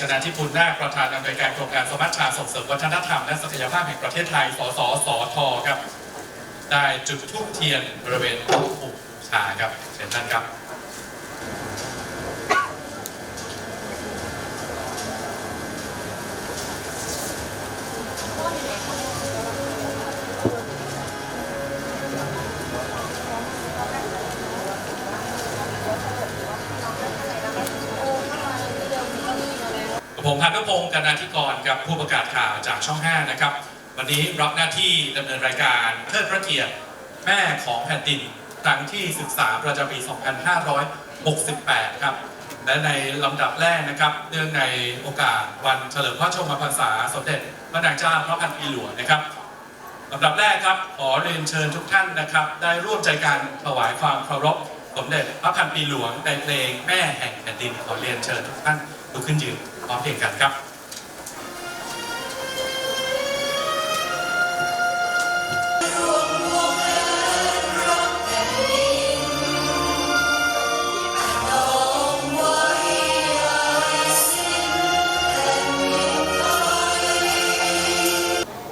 ชนะทิพุนนาคประธานอำนวยการโครงการสมัชชาส่งเสริมวัฒนธรรมและศักยภาพแห่งประเทศไทย สสสทครับ ได้จุดธูปเทียนบริเวณโต๊ะบูชาครับเชิญท่านครับ ผมพันธุพงศ์กันาธิกรครับผู้ประกาศข่าวจากช่อง 5 นะครับ วันนี้รับหน้าที่ดำเนินรายการเทิดพระเกียรติแม่ของแผ่นดินครั้งที่13ประจำปี 2568 ครับ และในลำดับแรกนะครับ เนื่องในโอกาสวันเฉลิมพระชนมพรรษาสมเด็จพระนางเจ้าพระพันปีหลวงนะครับลำดับแรกครับขอเรียนเชิญทุกท่านนะครับ ได้ร่วมใจกันถวายความเคารพสมเด็จพระพันปีหลวงในเพลงแม่แห่งแผ่นดินขอเรียนเชิญทุกท่านลุกขึ้นยืน พร้อมเพลงกันครับ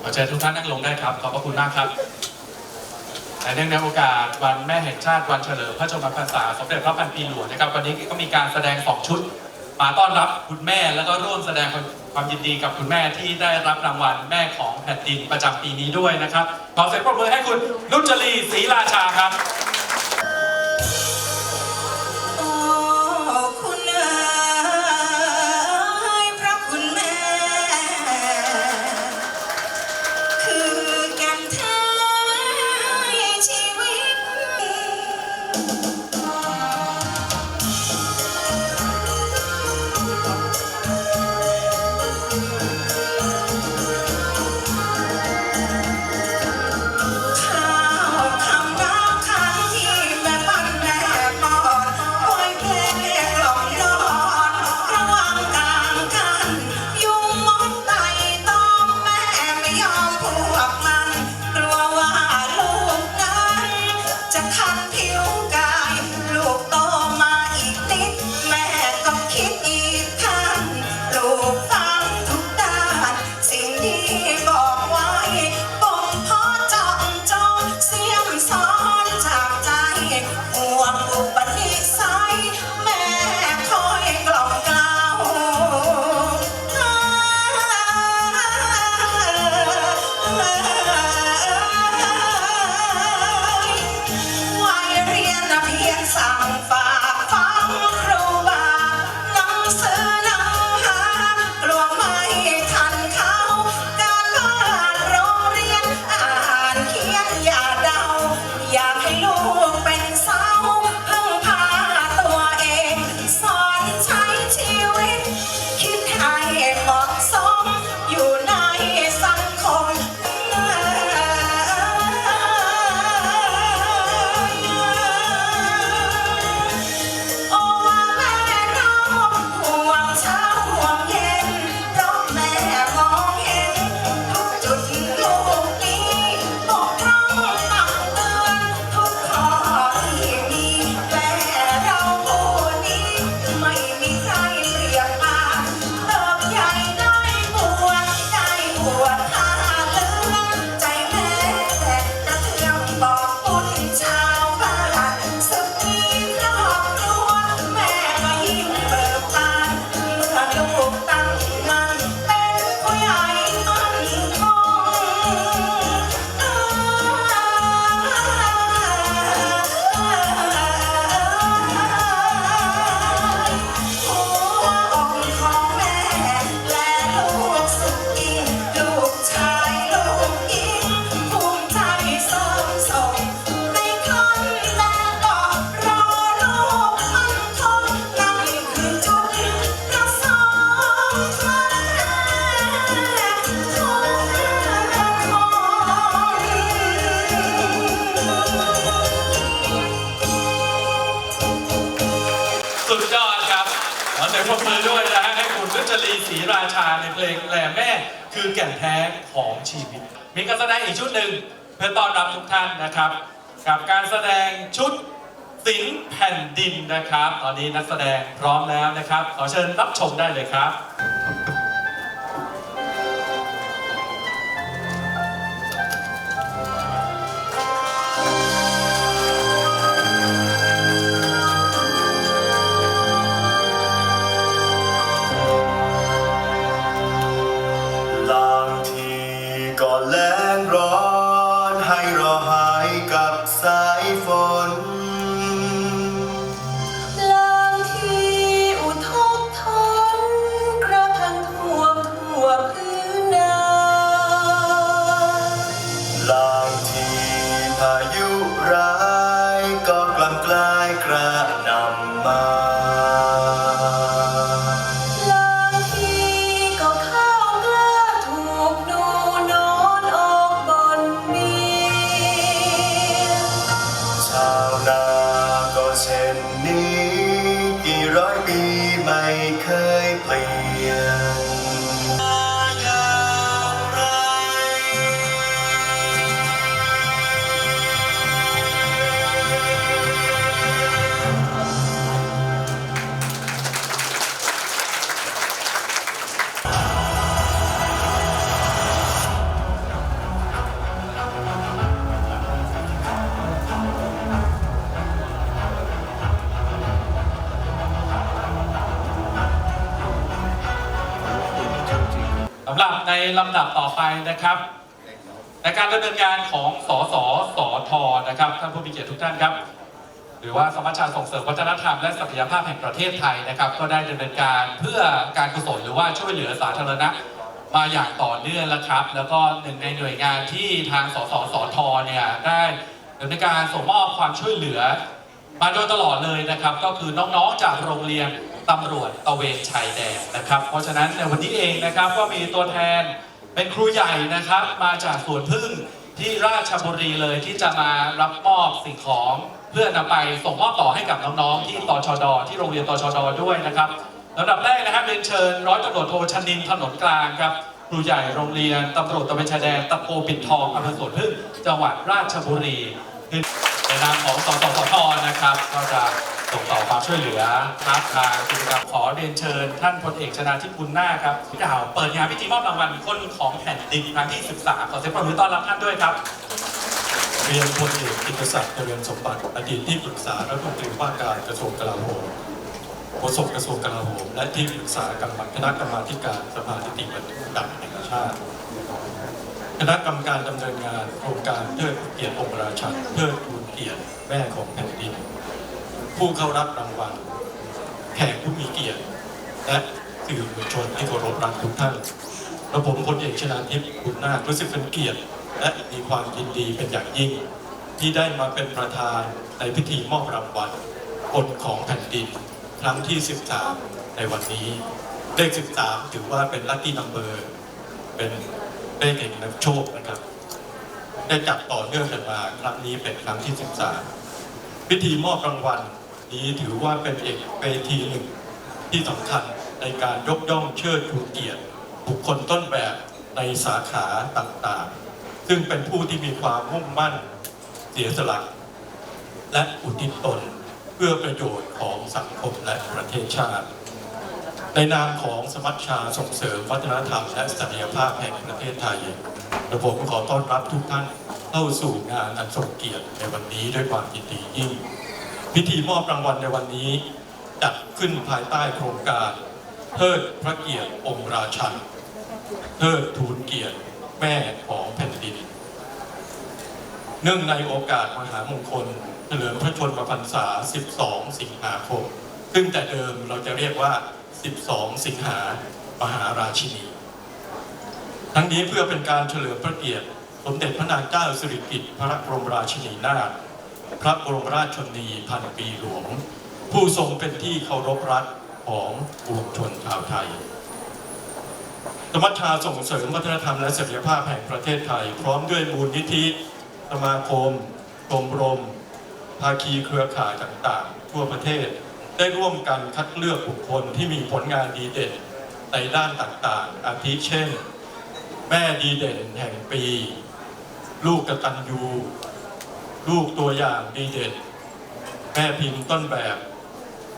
ขอเชิญทุกท่านนั่งลงได้ครับ ขอบพระคุณมากครับและเนื่องในโอกาสวันแม่แห่งชาติวันเฉลิมพระชนมพรรษาสมเด็จพระพันปีหลวงนะครับ วันนี้ก็มีการแสดงสองชุด มาต้อนรับคุณแม่แล้วก็ร่วมแสดงความยินดีกับคุณแม่ที่ได้รับรางวัลแม่ของแผ่นดินประจำปีนี้ด้วยนะครับขอเสียงปรบมือให้คุณนุจลีศรีราชาครับ ปรบมือด้วยนะฮะให้คุณนุจรีศรีราชาในเพลงแหล่แม่คือแก่นแท้ของชีวิต มีการแสดงอีกชุดหนึ่งเพื่อต้อนรับทุกท่านนะครับ กับการแสดงชุดสิงแผ่นดินนะครับ ตอนนี้นักแสดงพร้อมแล้วนะครับ ขอเชิญรับชมได้เลยครับ รับในลำดับต่อไปนะครับ ในการดำเนินงานของสสสทนะครับท่านผู้มีเกียรติทุกท่านครับ หรือว่าสมัชชาส่งเสริมวัฒนธรรมและศักยภาพแห่งประเทศไทยนะครับ ก็ได้ดำเนินการเพื่อการกุศลหรือว่าช่วยเหลือสาธารณะมาอย่างต่อเนื่องแล้วครับ แล้วก็หนึ่งในหน่วยงานที่ทางสสสทเนี่ยได้ดำเนินการส่งมอบความช่วยเหลือ มาโดยตลอดเลยนะครับ ก็คือน้องๆจากโรงเรียน ตำรวจตะเวนชายแดนนะครับ เพราะฉะนั้นในวันนี้เองนะครับก็มีตัวแทนเป็นครูใหญ่นะครับ มาจากสวนพึ่งที่ราชบุรีเลยที่จะมารับมอบสิ่งของเพื่อนำไปส่งมอบต่อให้กับน้องๆที่ตชด ที่โรงเรียนตชดด้วยนะครับลำดับแรกนะครับเรียนเชิญร้อยตำรวจโทชนินถนนกลางครับครูใหญ่โรงเรียนตำรวจตะเวนชายแดนตะโกปิดทองอำเภอสวนพึ่งจังหวัดราชบุรีในนามของสสสทนะครับ ก็จะ ส่งต่อความช่วยเหลือครับทางกิจกรรมขอเรียนเชิญ ท่านพลเอกชนาธิคุณนาคครับกล่าวเปิดงานพิธีมอบรางวัลคนของแผ่นดินครั้งที่ 13 ขอเสียงปรบมือต้อนรับท่านด้วยครับเรียนพลเอกกิตศักดิ์เจริญสมบัติอดีตที่ปรึกษารัฐมนตรีว่าการกระทรวงกลาโหมโฆษกกระทรวงกลาโหมและที่ปรึกษากรรมคณะกรรมาการสภานิติบัญญัติแห่งชาติคณะกรรมการดำเนินงานโครงการเทิดเกียรติองค์ราชันเทิดทูนเกียรติแม่ของแผ่นดิน ผู้เข้ารับรางวัลแขกผู้มีเกียรติ และสื่อมวลชนที่เคารพรักทุกท่านและผมพลเอกชนาทิพย์บุญนาครู้สึกเป็นเกียรติ และมีความยินดีเป็นอย่างยิ่ง ที่ได้มาเป็นประธานในพิธีมอบรางวัลคนของแผ่นดิน ครั้งที่ 13 ในวันนี้เลข13 ถือว่าเป็นลัคกี้นัมเบอร์เป็นเลขแห่งนำโชคนะครับ ได้จัดต่อเนื่องกันมา ครั้งนี้เป็นครั้งที่ 13 พิธีมอบรางวัล นี้ถือว่าเป็นเอกเวทีหนึ่งที่สำคัญในการยกย่องเชิดชูเกียรติ บุคคลต้นแบบในสาขาต่างๆ ซึ่งเป็นผู้ที่มีความมุ่งมั่นเสียสละและอุทิศตนเพื่อประโยชน์ของสังคมและประเทศชาติ ในนามของสมัชชาส่งเสริมวัฒนธรรม และศักยภาพแห่งประเทศไทยกระผมขอต้อนรับทุกท่านเข้าสู่งานอันทรงเกียรติในวันนี้ด้วยความยินดียิ่ง พิธีมอบรางวัลในวันนี้จัดขึ้นภายใต้โครงการเทิดพระเกียรติองค์ราชันเทิดทูนเกียรติแม่ของแผ่นดิน เนื่องในโอกาสมหามงคลเฉลิมพระชนมพรรษา 12 สิงหาคม ซึ่งแต่เดิมเราจะเรียกว่า 12 สิงหามหาราชินี ทั้งนี้เพื่อเป็นการเฉลิมพระเกียรติสมเด็จพระนางเจ้าสิริกิติ์พระบรมราชินีนาถ พระบรมราชชนนีพันปีหลวง ผู้ทรงเป็นที่เคารพรักของปวงชนชาวไทยสมัชชาส่งเสริมวัฒนธรรมและศักยภาพแห่งประเทศไทย พร้อมด้วยมูลนิธิสมาคมกรมรม ภาคีเครือข่ายต่างๆ ทั่วประเทศ ได้ร่วมกันคัดเลือกบุคคลที่มีผลงานดีเด่นในด้านต่างๆ อาทิเช่น แม่ดีเด่นแห่งปี ลูกกตัญญู ลูกตัวอย่างดีเด่นแม่พิมพ์ต้นแบบ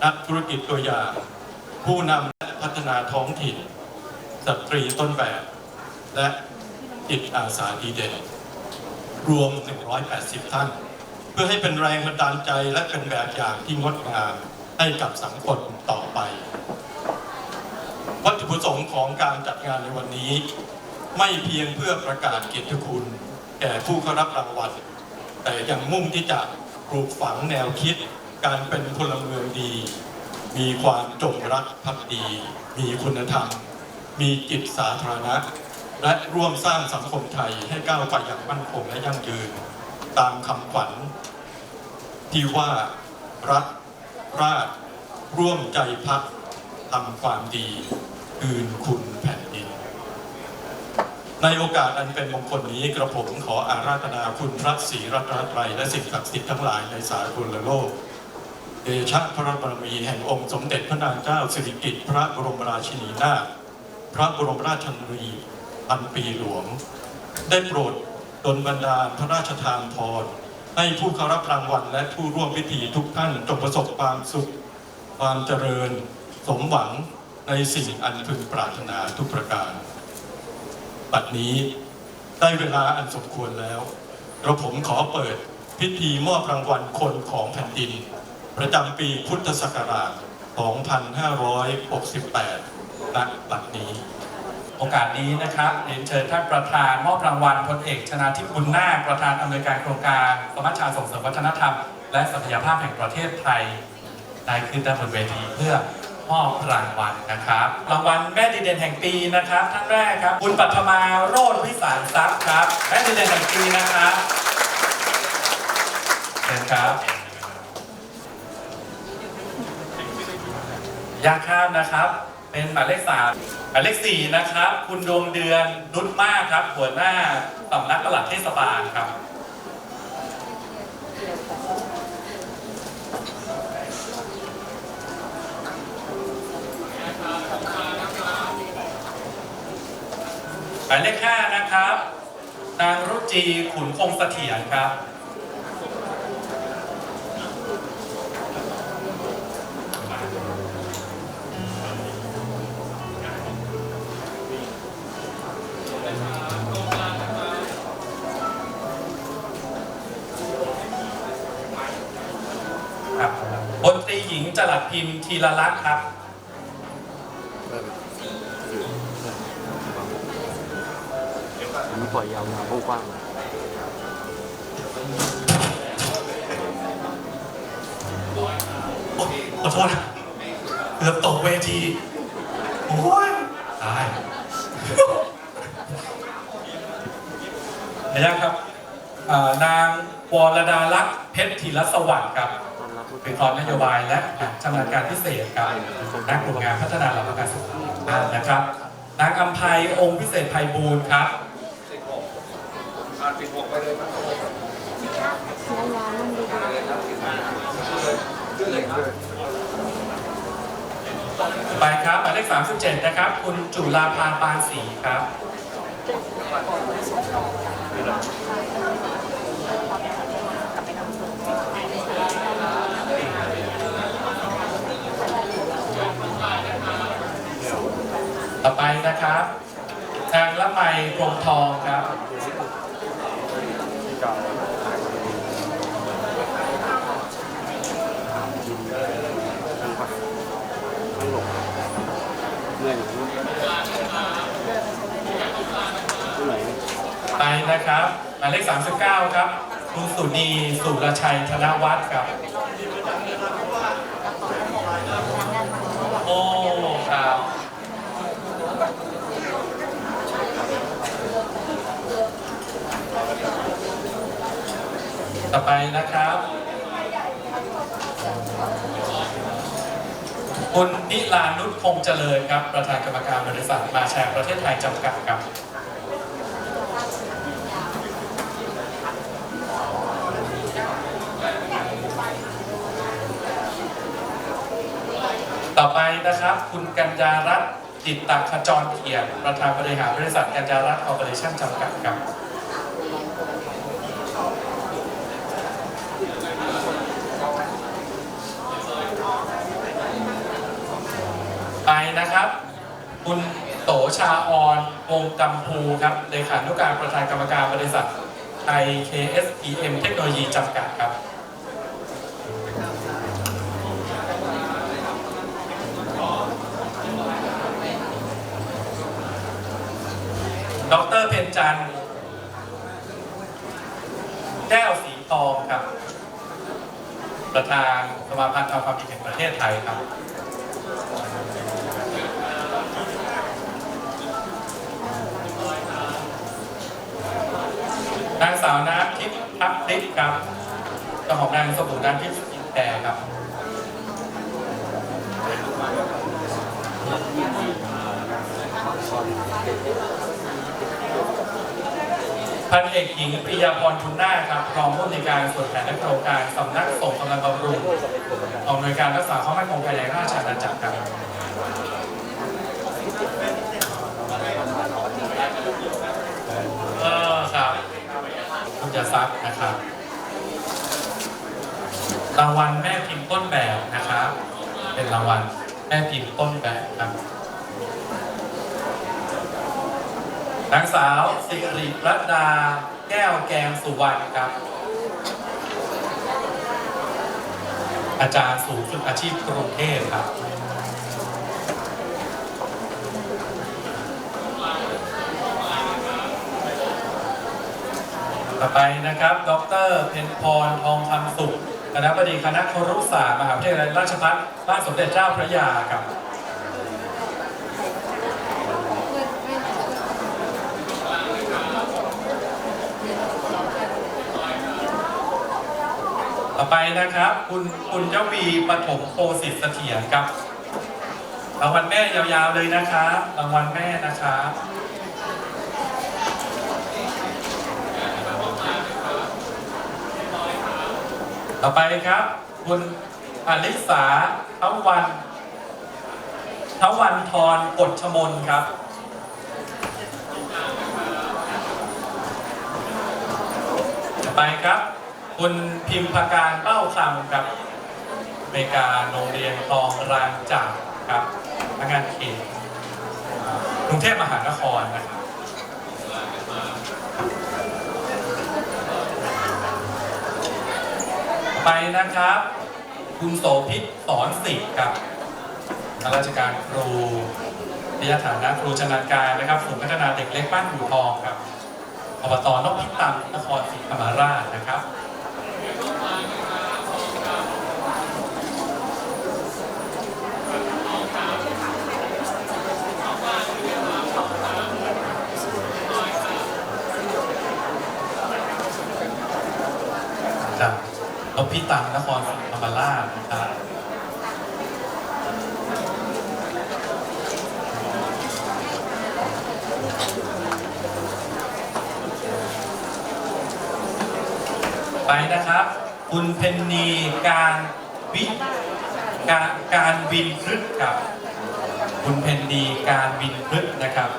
นักธุรกิจตัวอย่าง ผู้นำและพัฒนาท้องถิ่นสตรีต้นแบบ และจิตอาสาดีเด่น รวม 180 ท่าน เพื่อให้เป็นแรงบันดาลใจและเป็นแบบอย่างที่งดงามให้กับสังคมต่อไป วัตถุประสงค์ของการจัดงานในวันนี้ ไม่เพียงเพื่อประกาศเกียรติคุณแก่ผู้เข้ารับรางวัล แต่ยังมุ่งที่จะปลูกฝังแนวคิด การเป็นพลเมืองดี มีความจงรักภักดี มีคุณธรรม มีจิตสาธารณะ และร่วมสร้างสังคมไทยให้ก้าวไปอย่างมั่นคงและยั่งยืน ตามคำขวัญ ที่ว่ารักราชร่วมใจพักทำความดีคืนคุณแผ่นดิน ในโอกาสอันเป็นมงคลนี้กระผมขออาราธนาคุณพระศรีรัตนตรัยและสิ่งศักดิ์สิทธิ์ทั้งหลายในสากลโลกเดชะพระบารมีแห่งองค์สมเด็จพระนางเจ้าสิริกิติ์พระบรมราชินีนาถพระบรมราชชนนีพันปีหลวง ได้โปรดดลบันดาลพระราชทานพรให้ผู้เข้ารับรางวัลและผู้ร่วมพิธีทุกท่านจงประสบความสุข ความเจริญ สมหวังในสิ่งอันพึงปรารถนาทุกประการ บัดนี้ได้เวลาอันสมควรแล้วกระผมขอเปิดพิธีมอบรางวัลคนของแผ่นดิน ประจำปีพุทธศักราช 2568ณบัดนี้ โอกาสนี้นะครับเรียนเชิญท่านประธานมอบรางวัลพลเอกชนาทิพย์บุญนาคประธานอำนวยการโครงการสมัชชาส่งเสริมวัฒนธรรม และศักยภาพแห่งประเทศไทยได้ขึ้นด้านบนเวทีเพื่อ มอบรางวัลนะครับ รางวัลแม่ดีเด่นแห่งปีนะครับท่านแรกครับ คุณปัทมาโรจน์วิสารทรัพย์ครับ แม่ดีเด่นแห่งปีนะครับเชิญครับยาข้ามนะครับ เป็นหมายเลขสามหมายเลขสี่นะครับ คุณดวงเดือนนุชมากครับ หัวหน้าสำนักปลัดเทศบาลครับ หมายเลขห้านะครับ นางรุจีขุนคงเสถียรครับ ครับบนตรีหญิงจรัสพิมพ์ทีละลักษณ์ครับ กว้างโอ๊ยขอโทษนะเกือบตกเวที โอ้ยตายขออนุญาตครับอ่านางวรดาลักษณ์เพชรธีรสวัสดิ์ครับๆต้อนรับผู้เป็นคอนนโยบายและชำนาญการพิเศษครับนักกลุ่มงานพัฒนาหลักประกันสุขภาพนะครับ นางอัมภัยองค์พิเศษ ไพบูลยครับไปครับหมายเลข37นะครับ คุณจุลาภาปานศรีครับต่อไปนะครับนางละไมพรมทองครับ เมื่อยตรงไหนไปนะครับหมายเลข39 ครับคุณสุนีสุรชัยธนวัฒน์ครับ โอ้ครับ ต่อไปนะครับ คุณนิลานุชคงเจริญครับ ประธานกรรมการบริษัทมาแชร์ประเทศไทยจำกัดครับต่อไปนะครับ คุณกัญญารัตน์จิตตขจรเขียนประธานบริหารบริษัทกัญญารัตน์คอร์ปอเรชั่นจำกัดครับ ต่ คุณโตชาออนวงจำพูครับเลขานุการประธานกรรมการบริษัทไทย KSPM เทคโนโลยีจำกัดครับดรเพนจันทร์แก้วสีทองครับ ประธานสมาพันธ์ทำความผิดแห่งประเทศไทยครับ นางสาวน้ำทิพย์ทัพทิพย์ครับเจ้าของนางสบู่น้ำทิพย์สกินแคร์ครับพันเอกหญิงปริยาพรทุนนาคครับรองผู้อำนวยการส่วนแผนและโครงการสำนักส่งกำลังบำรุงกองอำนวยการรักษาความมั่นคงภายในราชอาณาจักรครับเออครับ คุณจะซักนะครับรางวัลแม่พิมพ์ต้นแบบนะครับ เป็นรางวัลแม่พิมพ์ต้นแบบครับนางสาวสิริรัตดา แก้วแกงสุวรรณครับ อาจารย์ศูนย์ฝึกอาชีพกรุงเทพครับ ต่อไปนะครับ ดรเพนพรทองคำสุขคณะบดีคณะครุศาสตร์มหาวิทยาลัยราชภัฏบ้านสมเด็จเจ้าพระยาครับต่อไปนะครับ คุณคุณยวีปฐมโคสิทธิ์เสถียรครับรางวัลแม่ยาวๆเลยนะครับรางวัลแม่นะครั ต่อไปครับ คุณอลิสาทวันทวันทรกฎชมนครับต่อไปครับ คุณพิมพการเป้าคำครับเมกาโรงเรียนคลองรางจากครับพนักงานเขตกรุงเทพมหานครนะครับ ไปนะครับ คุณโสภิตสอนสิทธิ์กับข้าราชการครูพิยาฐานะครูชำนาญการนะครับศูนย์พัฒนาเด็กเล็กบ้านหูทองครับอบตนพิตำนครศรีธรรมราชนะครับ จาก นพิตำนครศรีธรรมราชนะครับไปนะครับ คุณเพนนีการวิการการวินพฤกษ์ครับ คุณเพนนีการวินพฤกนะครับ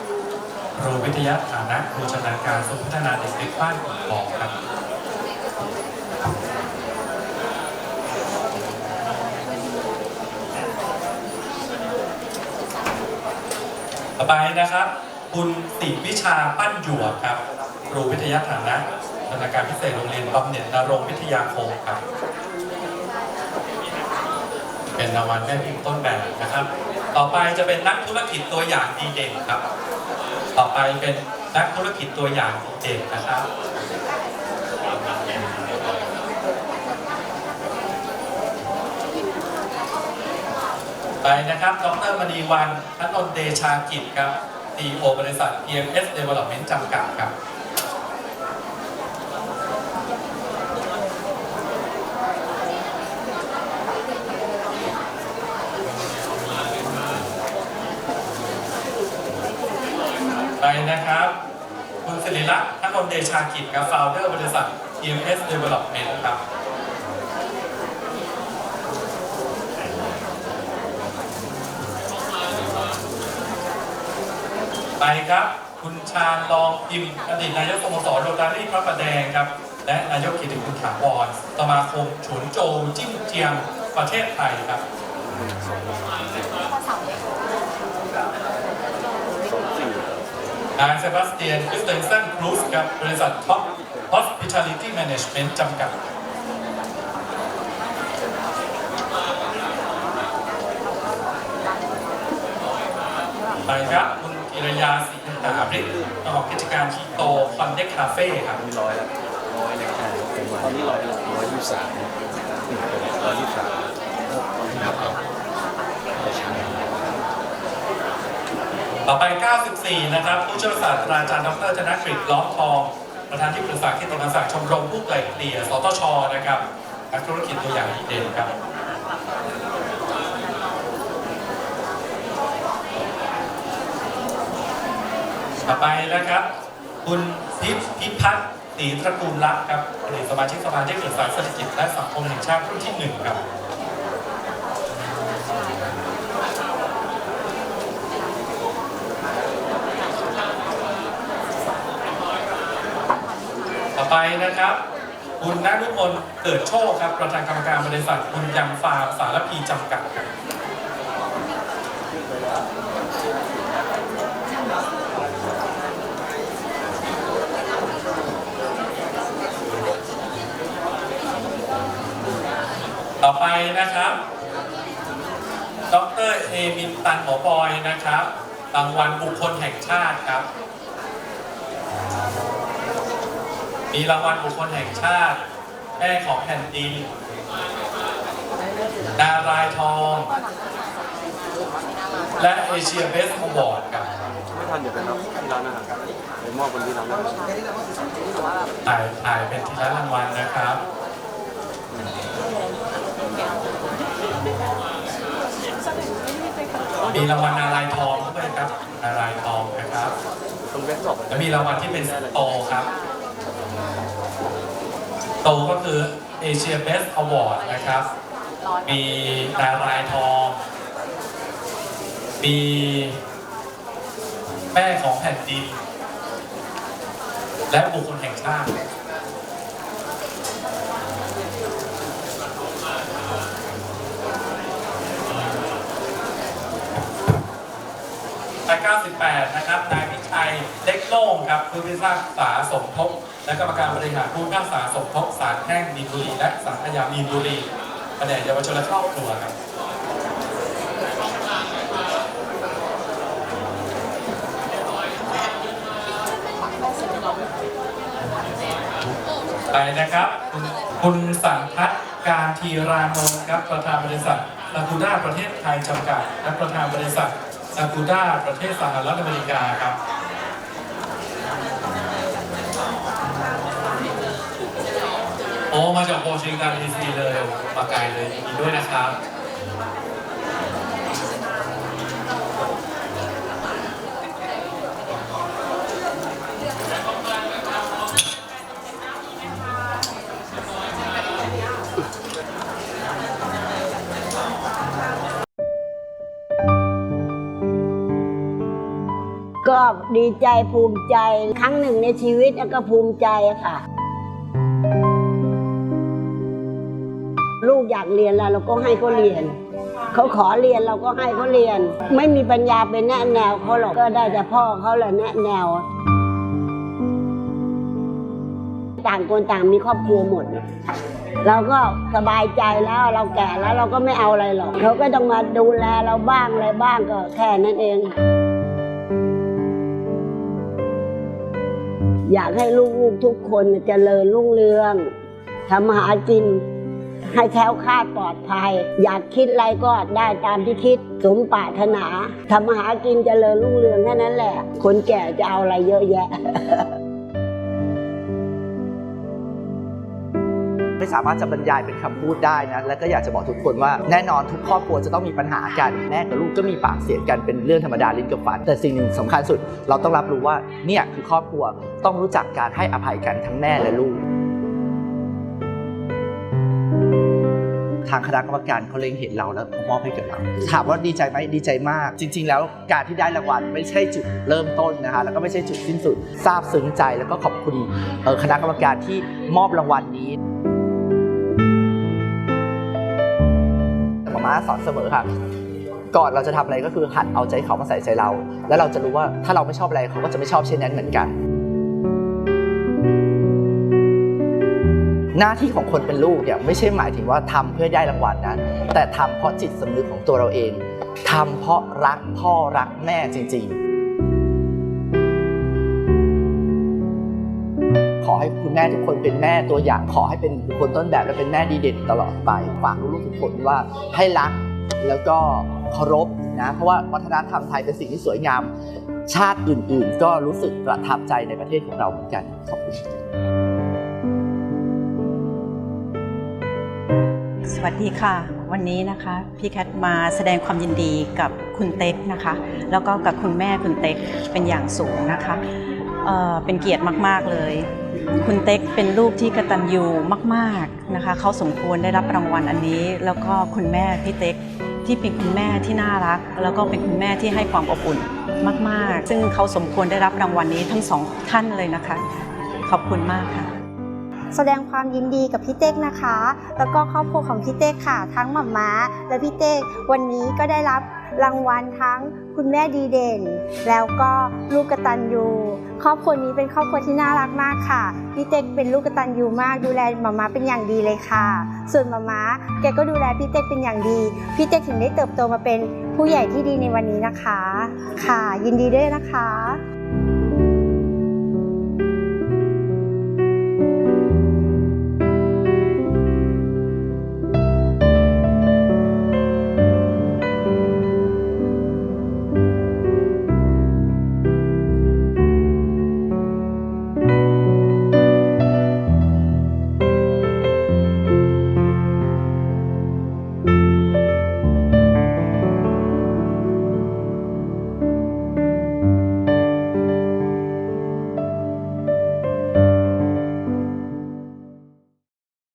ครูวิทยาฐานะครูชำนาญการสุพัฒนาเด็กเล็กบ้านกุ่บอกครับ ต่อไปนะครับคุณติวิชาปั้นหยวกครับครูวิทยาฐานะธนาการพิเศษโรงเรียนบำเหน็จนรงวิทยาคมครับ เป็นรางวัลแม่พิมพ์ต้นแบบนะครับ ต่อไปจะเป็นนักธุรกิจตัวอย่างดีเด่นครับ ต่อไปเป็นนักธุรกิจตัวอย่างดีเด่นนะครับ ไปนะครับ ดรมณีวันธนนเดชากิจครับ CEO บริษัท EMS Development จำกัดครับไปนะครับคุณสิริลักษณ์ธนนเดชากิจครับ Founder บริษัท EMS Development ครับ ไปครับ คุณชาญลองพิมอดีตนายกสโมสรโรตารี่พระประแดงครับ และนายกกิติคุณถาวรสมาคมฉุนโจวจิ้มเจียงประเทศไทยครับนายเซบาสเตียนคริสเตนเซนครูสกับบริษัท Top Hospitality Management จำกัดไปครับ คุณกิรยาศรีหาบริกเจ้าของกิจการชีโตคอนเด็กคาเฟ่ครับร้อยละร้อยเลยตอนนี้ร้อยร้อยยี่สิบสามร้อยยี่สิบสามครับต่อไป 94 นะครับ ผู้ช่วยศาสตราจารย์ดรธนกฤษล้อมทอง ประธานที่ปรึกษาที่ตศาสตร์ชมรมผู้ไกล่เกลี่ย สตช นะครับนักธุรกิจตัวอย่างดีเด่นครับ ต่อไปนะครับ คุณพิพพิพัฒน์ศรีตระกูลรักครับอดีตสมาชิกสภาที่ปรึกษาเศรษฐกิจและสังคมแห่งชาติรุ่นที่หนึ่งครับต่อไปนะครับ คุณนันุพลเกิดโชคครับ ประธานกรรมการบริษัทคุณยังฟาร์มสารพีจำกัดครับ ต่อไปนะครับ ดรเอมินตันหมอบอยนะครับ รางวัลบุคคลแห่งชาติครับ มีรางวัลบุคคลแห่งชาติ แม่ของแผ่นดิน ดารายทอง และเอเชียเบสอวอร์ดครับไม่ทันเดี๋ยวไปรับที่ร้านอาหารไปมอบคนที่ร้านอาหารถ่ายถ่ายเป็นทีละรางวัลนะครับ มีรางวัลนารายทองด้วยครับนารายทองนะครับตรงเว็บสอบและมีรางวัลที่เป็นโตครับ โตก็คือเอเชียเบสอวอร์ดนะครับ มีดารายทอง มีแม่ของแผ่นดิน และบุคคลแห่งชาติ 98 นะครับ นายพิชัยเล็กโล่งครับผู้พิพากษาสมทบ และกรรมการบริหารผู้พิพากษาสมทบศาลแพ่งมีนบุรี และศาลอาญามีนบุรีแผนกเยาวชนและครอบครัวครับไปนะครับ คุณสันทัศน์การทีรานนท์ครับประธานบริษัทซากูด้าประเทศไทยจำกัด และประธานบริษัท ซากูด้าประเทศสหรัฐอเมริกาครับโอ้มาจากโอชิงตันดีซีเลยมาไกลเลยยินดีด้วยนะครับ ก็ดีใจภูมิใจครั้งหนึ่งในชีวิตแล้วก็ภูมิใจค่ะ ลูกอยากเรียนแล้วเราก็ให้เขาเรียน เขาขอเรียนเราก็ให้เขาเรียน ไม่มีปัญญาไปแนะแนวเขาหรอกก็ได้แต่พ่อเขาแหละแนะแนว ต่างคนต่างมีครอบครัวหมดเราก็สบายใจแล้วเราแก่แล้วเราก็ไม่เอาอะไรหรอกเขาก็ต้องมาดูแลเราบ้างอะไรบ้างก็แค่นั้นเอง อยากให้ลูกๆทุกคนเจริญรุ่งเรืองทำมาหากินให้แค้วคาดปลอดภัย อยากคิดอะไรก็ได้ตามที่คิดสมปรารถนาทำมาหากินเจริญรุ่งเรืองแค่นั้นแหละ คนแก่จะเอาอะไรเยอะแยะ ไม่สามารถจะบรรยายเป็นคำพูดได้นะและก็อยากจะบอกทุกคนว่าแน่นอนทุกครอบครัวจะต้องมีปัญหากันแม่กับลูกก็มีปากเสียงกันเป็นเรื่องธรรมดาลิ้นกับฟันแต่สิ่งหนึ่งสำคัญสุด เราต้องรับรู้ว่าเนี่ยคือครอบครัวต้องรู้จักการให้อภัยกันทั้งแม่และลูกทางคณะกรรมการเขาเล็งเห็นเราแล้วมอบให้กับเราถามว่าดีใจไหมดีใจมาก จริง ๆ แล้วการที่ได้รางวัลไม่ใช่จุดเริ่มต้นนะคะแล้วก็ไม่ใช่จุดสิ้นสุดซาบซึ้งใจแล้วก็ขอบคุณคณะกรรมการที่มอบรางวัลนี้ ม่าสอนเสมอค่ะ ก่อนเราจะทำอะไรก็คือหัดเอาใจเขามาใส่ใจเรา แล้วเราจะรู้ว่าถ้าเราไม่ชอบอะไรเขาก็จะไม่ชอบเช่นนั้นเหมือนกัน หน้าที่ของคนเป็นลูกเนี่ยไม่ใช่หมายถึงว่าทำเพื่อได้รางวัลนะแต่ทำเพราะจิตสำนึกของตัวเราเองทำเพราะรักพ่อรักแม่จริง ๆ ให้คุณแม่ทุกคนเป็นแม่ตัวอย่างขอให้เป็นบุคคลต้นแบบและเป็นแม่ดีเด่นตลอดไปฝากลูกๆทุกคนว่าให้รักแล้วก็เคารพนะเพราะว่าวัฒนธรรมไทยเป็นสิ่งที่สวยงาม ชาติอื่น ๆ ก็รู้สึกประทับใจในประเทศของเราเหมือนกันขอบคุณสวัสดีค่ะ วันนี้นะคะพี่แคทมาแสดงความยินดีกับคุณเต็กนะคะ แล้วก็กับคุณแม่คุณเต็กเป็นอย่างสูงนะคะเเป็นเกียรติมาก ๆ เลย คุณเต็กเป็นลูกที่กระตันยูมากๆนะคะเขาสมควรได้รับรางวัลอันนี้ แล้วก็คุณแม่พี่เต็กที่เป็นคุณแม่ที่น่ารัก แล้วก็เป็นคุณแม่ที่ให้ความอบอุ่นมาก ๆ ซึ่งเขาสมควรได้รับรางวัลนี้ทั้งสองท่านเลยนะคะ ขอบคุณมากค่ะ แสดงความยินดีกับพี่เต๊กนะคะ แล้วก็ครอบครัวของพี่เต๊กค่ะ ทั้งหม่าม้า และพี่เต๊กวันนี้ก็ได้รับรางวัลทั้งคุณแม่ดีเด่น แล้วก็ลูกกตัญญูครอบครัวนี้เป็นครอบครัวที่น่ารักมากค่ะพี่เต๊กเป็นลูกกตัญญูมาก ดูแลหม่าม้าเป็นอย่างดีเลยค่ะ ส่วนหม่าม้าแกก็ดูแลพี่เต๊กเป็นอย่างดีพี่เต๊กถึงได้เติบโตมาเป็นผู้ใหญ่ที่ดีในวันนี้นะคะ ค่ะ ยินดีด้วยนะคะ